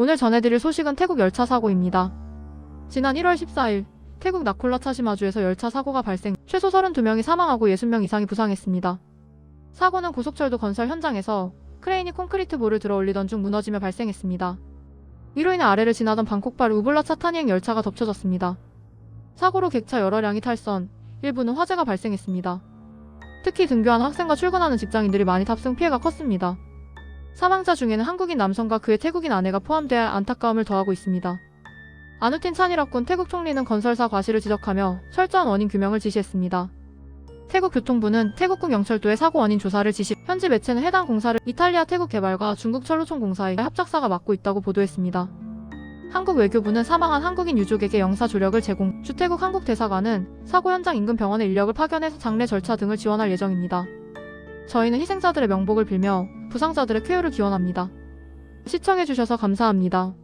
오늘 전해드릴 소식은 태국 열차 사고입니다. 지난 1월 14일 태국 나콜라 차시마주에서 열차 사고가 발생, 최소 32명이 사망하고 60명 이상이 부상했습니다. 사고는 고속철도 건설 현장에서 크레인이 콘크리트 볼을 들어 올리던 중 무너지며 발생했습니다. 이로 인해 아래를 지나던 방콕발 우블라 차타니행 열차가 덮쳐졌습니다. 사고로 객차 여러 량이 탈선, 일부는 화재가 발생했습니다. 특히 등교하는 학생과 출근하는 직장인들이 많이 탑승 피해가 컸습니다. 사망자 중에는 한국인 남성과 그의 태국인 아내가 포함되어 안타까움을 더하고 있습니다. 아누틴 찬이라군 태국 총리는 건설사 과실을 지적하며 철저한 원인 규명을 지시했습니다. 태국 교통부는 태국국 영철도의 사고 원인 조사를 지시, 현지 매체는 해당 공사를 이탈리아 태국 개발과 중국 철로총 공사의 합작사가 맡고 있다고 보도했습니다. 한국 외교부는 사망한 한국인 유족에게 영사 조력을 제공, 주태국 한국 대사관은 사고 현장 인근 병원에 인력을 파견해서 장례 절차 등을 지원할 예정입니다. 저희는 희생자들의 명복을 빌며 부상자들의 쾌유를 기원합니다. 시청해주셔서 감사합니다.